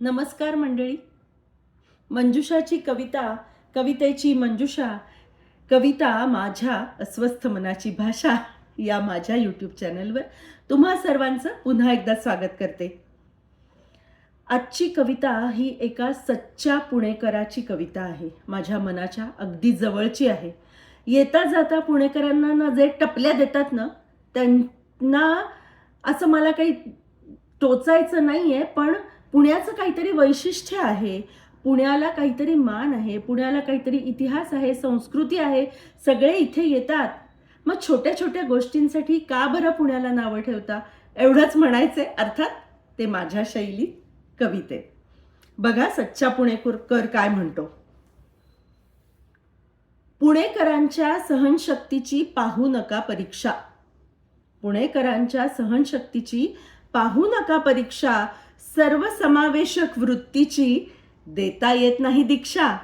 नमस्कार मंडळी. मंजुषाची कविता कवितेची मंजुषा कविता माझ्या अस्वस्थ मनाची भाषा या माझ्या यूट्यूब चॅनलवर तुम्हा सर्वांचं पुन्हा एकदा स्वागत करते. आजची कविता ही एका सच्च्या पुणेकराची कविता आहे. माझ्या मनाच्या अगदी जवळची आहे. येता जाता पुणेकरांना ना जे टपल्या देतात ना त्यांना असं मला काही टोचायचं नाही आहे पण पुण्याचं काहीतरी वैशिष्ट्य आहे. पुण्याला काहीतरी मान आहे. पुण्याला काहीतरी इतिहास आहे संस्कृती आहे. सगळे इथे येतात. मग छोट्या छोट्या गोष्टींसाठी का बरं पुण्याला नावं ठेवता? एवढंच म्हणायचे अर्थात ते माझ्या शैलीत कविते. बघा सच्चा पुणेकर काय म्हणतो. पुणेकरांच्या सहनशक्तीची पाहू नका परीक्षा. पुणेकरांच्या सहनशक्तीची पाहू नका परीक्षा. सर्वसमावेशक वृत्तीची देता येत नाही दीक्षा.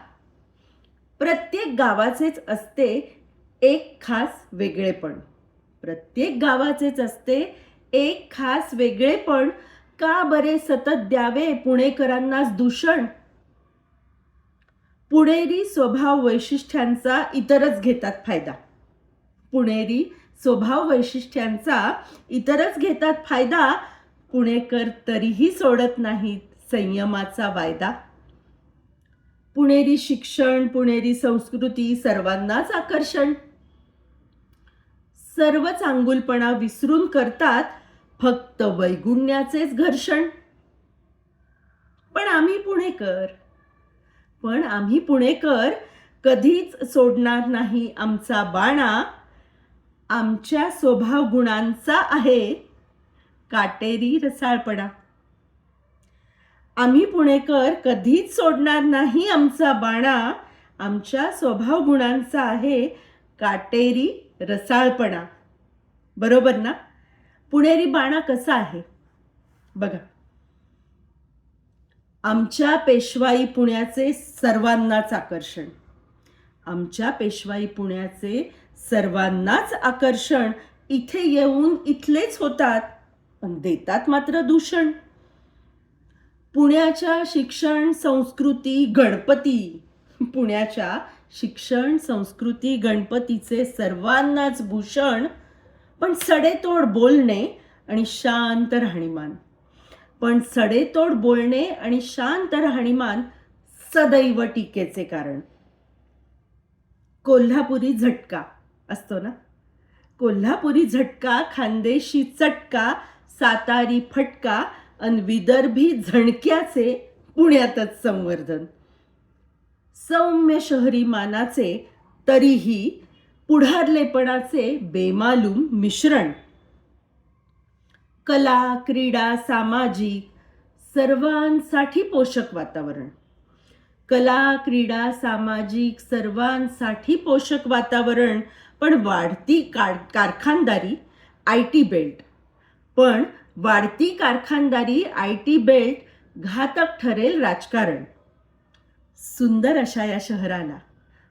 प्रत्येक गावाचेच असते एक खास वेगळेपण. प्रत्येक गावाचेच असते एक खास वेगळेपण. का बरे सतत द्यावे पुणेकरांनाच दूषण? पुणेरी स्वभाव वैशिष्ट्यांचा इतरच घेतात फायदा. पुणेरी स्वभाव वैशिष्ट्यांचा इतरच घेतात फायदा. पुणेकर तरीही सोडत नाहीत संयमाचा वायदा. पुणेरी शिक्षण पुणेरी संस्कृती सर्वांनाच आकर्षण. सर्व चांगुलपणा विसरून करतात फक्त वैगुण्याचेच घर्षण. पण आम्ही पुणेकर. पण आम्ही पुणेकर कधीच सोडणार नाही आमचा बाणा. आमच्या स्वभाव गुणांचा आहे. काटेरी रसाळपणा. आम्ही पुणेकर कधीच सोडणार नाही आमचा बाणा. आमच्या स्वभाव गुणांचा आहे काटेरी रसाळपणा. बरोबर ना? पुणेरी बाणा कसा आहे? बघा. आमच्या पेशवाई पुण्याचे सर्वांनाच आकर्षण. आमच्या पेशवाई पुण्याचे सर्वांनाच आकर्षण. इथे येऊन इथलेच होतात. पण देतात मात्र दूषण. पुण्याच्या शिक्षण संस्कृती गणपती. पुण्याच्या शिक्षण संस्कृती गणपतीचे सर्वांनाच भूषण पण सडेतोड बोलणे आणि शांत राहणीमान. पण सडेतोड बोलणे आणि शांत राहणीमान सदैव टीकेचे कारण. कोल्हापुरी झटका असतो ना? कोल्हापुरी झटका खानदेशी चटका सातारी फटका अन विदर्भी झणक्याचे पुण्यातच संवर्धन. सौम्य शहरी मानाचे तरीही पुढारलेपणाचे बेमालूम मिश्रण. कला क्रीडा सामाजिक सर्वांसाठी पोषक वातावरण. कला क्रीडा सामाजिक सर्वांसाठी पोषक वातावरण पण वाढती कार कारखानदारी आय टी बेल्ट. पण वाढती कारखानदारी आय टी बेल्ट घातक ठरेल राजकारण. सुंदर अशा या शहराला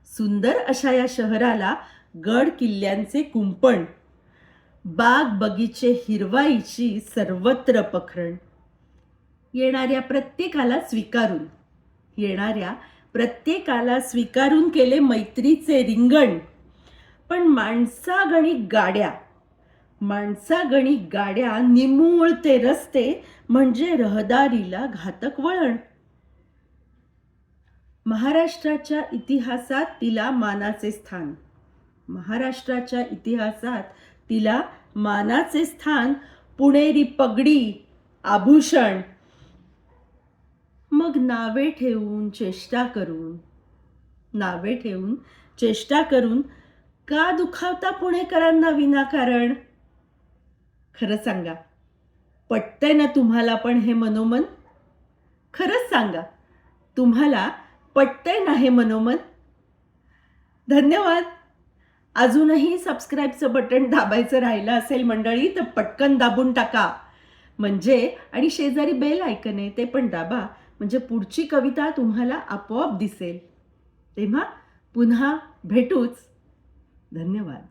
सुंदर अशा या शहराला गड किल्ल्यांचे कुंपण बाग बगीचे हिरवाईची सर्वत्र पखरण. येणाऱ्या प्रत्येकाला स्वीकारून येणाऱ्या प्रत्येकाला स्वीकारून केले मैत्रीचे रिंगण. पण माणसागणिक गाड्या माणसागणिक गाड्या निमुळते रस्ते म्हणजे रहदारीला घातक वळण. महाराष्ट्राच्या इतिहासात तिला मानाचे स्थान. महाराष्ट्राच्या इतिहासात तिला मानाचे स्थान पुणेरी पगडी आभूषण. मग नावे ठेवून चेष्टा करून नावे ठेवून चेष्टा करून का दुखावता पुणेकरांना विनाकारण? खरं सांगा. पटतंय ना तुम्हाला पण हे मनोमन? खरंच सांगा. तुम्हाला पटतंय ना हे मनोमन? धन्यवाद. अजूनही सबस्क्राईबचं बटन दाबायचं राहिलं असेल मंडळी तर पटकन दाबून टाका. म्हणजे आणि शेजारी बेल ऐकन आहे ते पण दाबा. म्हणजे पुढची कविता तुम्हाला आपोआप दिसेल. तेव्हा पुन्हा भेटूच. धन्यवाद.